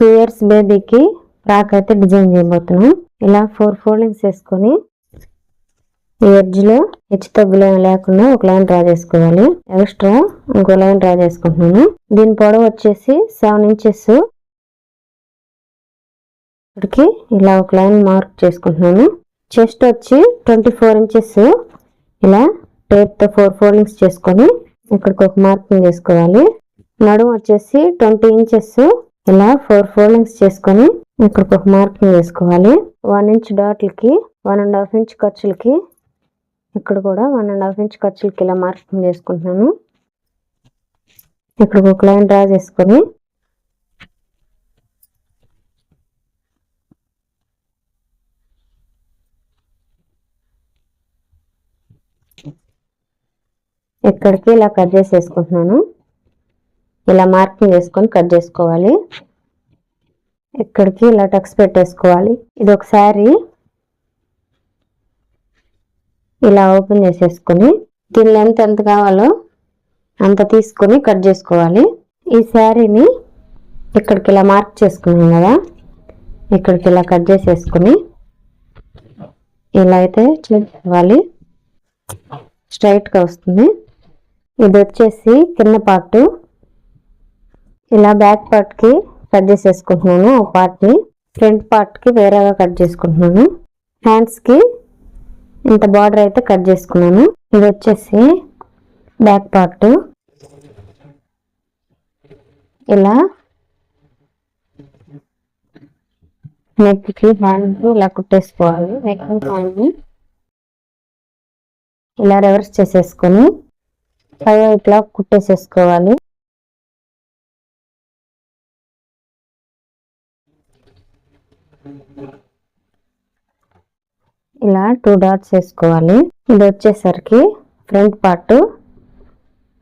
Two years బేబీకి frock అయితే design చేయబోతున్నాం. ఇలా ఫోర్ ఫోల్డింగ్స్ వేసుకొని ఈ ఎడ్జ్లో హెచ్చు తగ్గులు లేకుండా ఒక లైన్ డ్రా చేసుకోవాలి. ఎక్స్ట్రా ఇంకో లైన్ డ్రా చేసుకుంటున్నాను. దీని పొడవు వచ్చేసి సెవెన్ ఇంచెస్. ఇక్కడికి ఇలా ఒక లైన్ మార్క్ చేసుకుంటున్నాను. చెస్ట్ వచ్చి ట్వంటీ ఫోర్ ఇంచెస్. ఇలా టేప్తో ఫోర్ ఫోల్డింగ్స్ చేసుకొని ఇక్కడికి ఒక మార్కింగ్ చేసుకోవాలి. నడుము వచ్చేసి ట్వంటీ ఇంచెస్. ఇలా ఫోర్ ఫోల్డింగ్స్ చేసుకొని ఇక్కడికి ఒక మార్కింగ్ వేసుకోవాలి. వన్ ఇంచ్ డాట్లకి వన్ అండ్ హాఫ్ ఇంచ్ ఖర్చులకి ఇక్కడ కూడా వన్ అండ్ హాఫ్ ఇంచ్ ఖర్చులకి ఇలా మార్కింగ్ చేసుకుంటున్నాను. ఇక్కడ ఒక లైన్ డ్రా చేసుకొని ఇక్కడికి ఇలా కట్ చేసేసుకుంటున్నాను. ఇలా మార్కింగ్ వేసుకొని కట్ చేసుకోవాలి. ఇక్కడికి ఇలా టక్స్ పెట్టేసుకోవాలి. ఇది ఒక శారీ. ఇలా ఓపెన్ చేసేసుకొని దీని లెంత్ ఎంత కావాలో అంత తీసుకొని కట్ చేసుకోవాలి. ఈ శారీని ఇక్కడికి ఇలా మార్క్ చేసుకున్నాం కదా. ఇక్కడికి ఇలా కట్ చేసేసుకొని ఇలా అయితే చేసుకోవాలి స్ట్రైట్గా వస్తుంది. ఇది వచ్చేసి కింద పార్టు. ఇలా బ్యాక్ పార్ట్కి కట్ చేసేసుకుంటున్నాను. ఒక పార్ట్ని ఫ్రంట్ పార్ట్కి వేరేగా కట్ చేసుకుంటున్నాను. హ్యాండ్స్కి ఇంత బార్డర్ అయితే కట్ చేసుకున్నాను. ఇది వచ్చేసి బ్యాక్ పార్ట్. ఇలా నెక్కి హ్యాండ్ ఇలా కుట్టేసుకోవాలి. నెక్ హ్యాండ్ ఇలా రివర్స్ చేసేసుకొని పై ఇట్లా కుట్టేసేసుకోవాలి. ఇలా టూ డాట్స్ వేసుకోవాలి. ఇది వచ్చేసరికి ఫ్రంట్ పార్ట్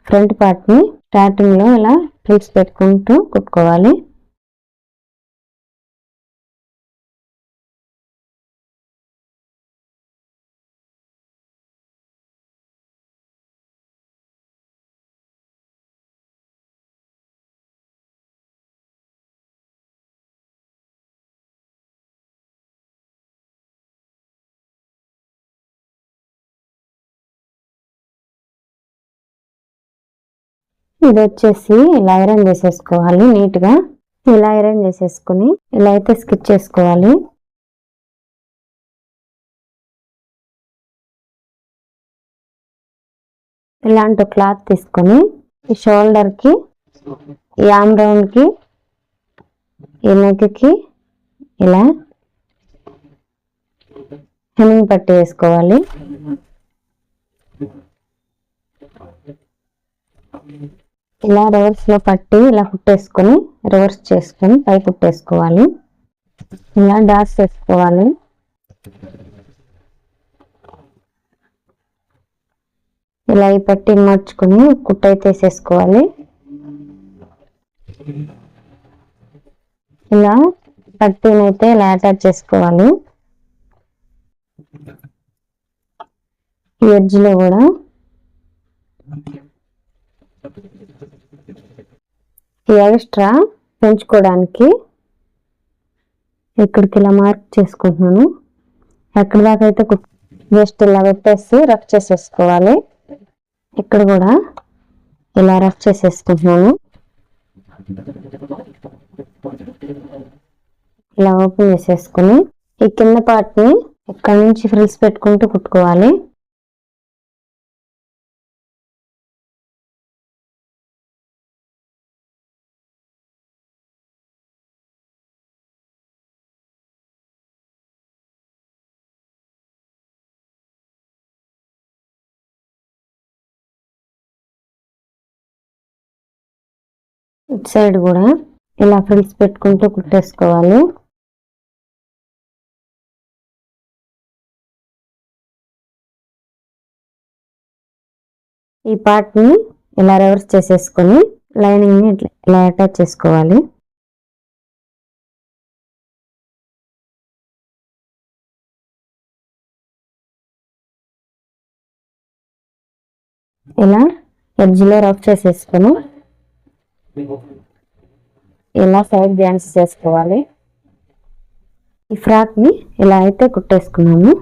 ఫ్రంట్ పార్ట్ని స్టార్టింగ్లో ఇలా ఫ్రిల్స్ పెట్టుకుంటూ కుట్టుకోవాలి. ఇది వచ్చేసి ఇలా ఐరన్ చేసేసుకోవాలి నీట్గా ఇలా ఐరన్ చేసేసుకుని ఇలా అయితే స్కిచ్ చేసుకోవాలి. ఇలాంటి క్లాత్ తీసుకొని ఈ షోల్డర్కి ఈ ఆమ్ రౌండ్కి ఈ నెక్కి ఇలా హెమింగ్ పట్టి వేసుకోవాలి. ఇలా రివర్స్లో పట్టి ఇలా కుట్టేసుకొని రివర్స్ చేసుకొని పై కుట్టేసుకోవాలి. ఇలా డాట్స్ వేసుకోవాలి. ఇలా ఈ పట్టి మార్చుకొని కుట్టయితే వేసేసుకోవాలి. ఇలా పట్టీని అయితే ఇలా అటాచ్ చేసుకోవాలి. ఎడ్జ్లో కూడా ఎక్స్ట్రా పెంచుకోవడానికి ఇక్కడికి ఇలా మార్క్ చేసుకుంటున్నాను. ఎక్కడి దాకా అయితే జస్ట్ ఇలా పెట్టేసి రఫ్ చేసేసుకోవాలి. ఇక్కడ కూడా ఇలా రఫ్ చేసేసుకుంటున్నాను. ఇలా ఓపెన్ చేసేసుకుని ఈ కింద పార్ట్ని ఇక్కడ నుంచి ఫ్రిల్స్ పెట్టుకుంటూ కుట్టుకోవాలి. ఇటు సైడ్ కూడా ఇలా ఫ్రిల్స్ పెట్టుకుంటూ కుట్టేసుకోవాలి. ఈ పార్ట్ని ఇలా రివర్స్ చేసేసుకొని లైనింగ్ని ఇట్లా ఇలా అటాచ్ చేసుకోవాలి. ఇలా ఎడ్జ్లో రఫ్ చేసేసుకొని ఇలా సైడ్ జాయింట్స్ చేసుకోవాలి? ఈ ఫ్రాక్ని ఇలా అయితే కుట్టేసుకున్నాము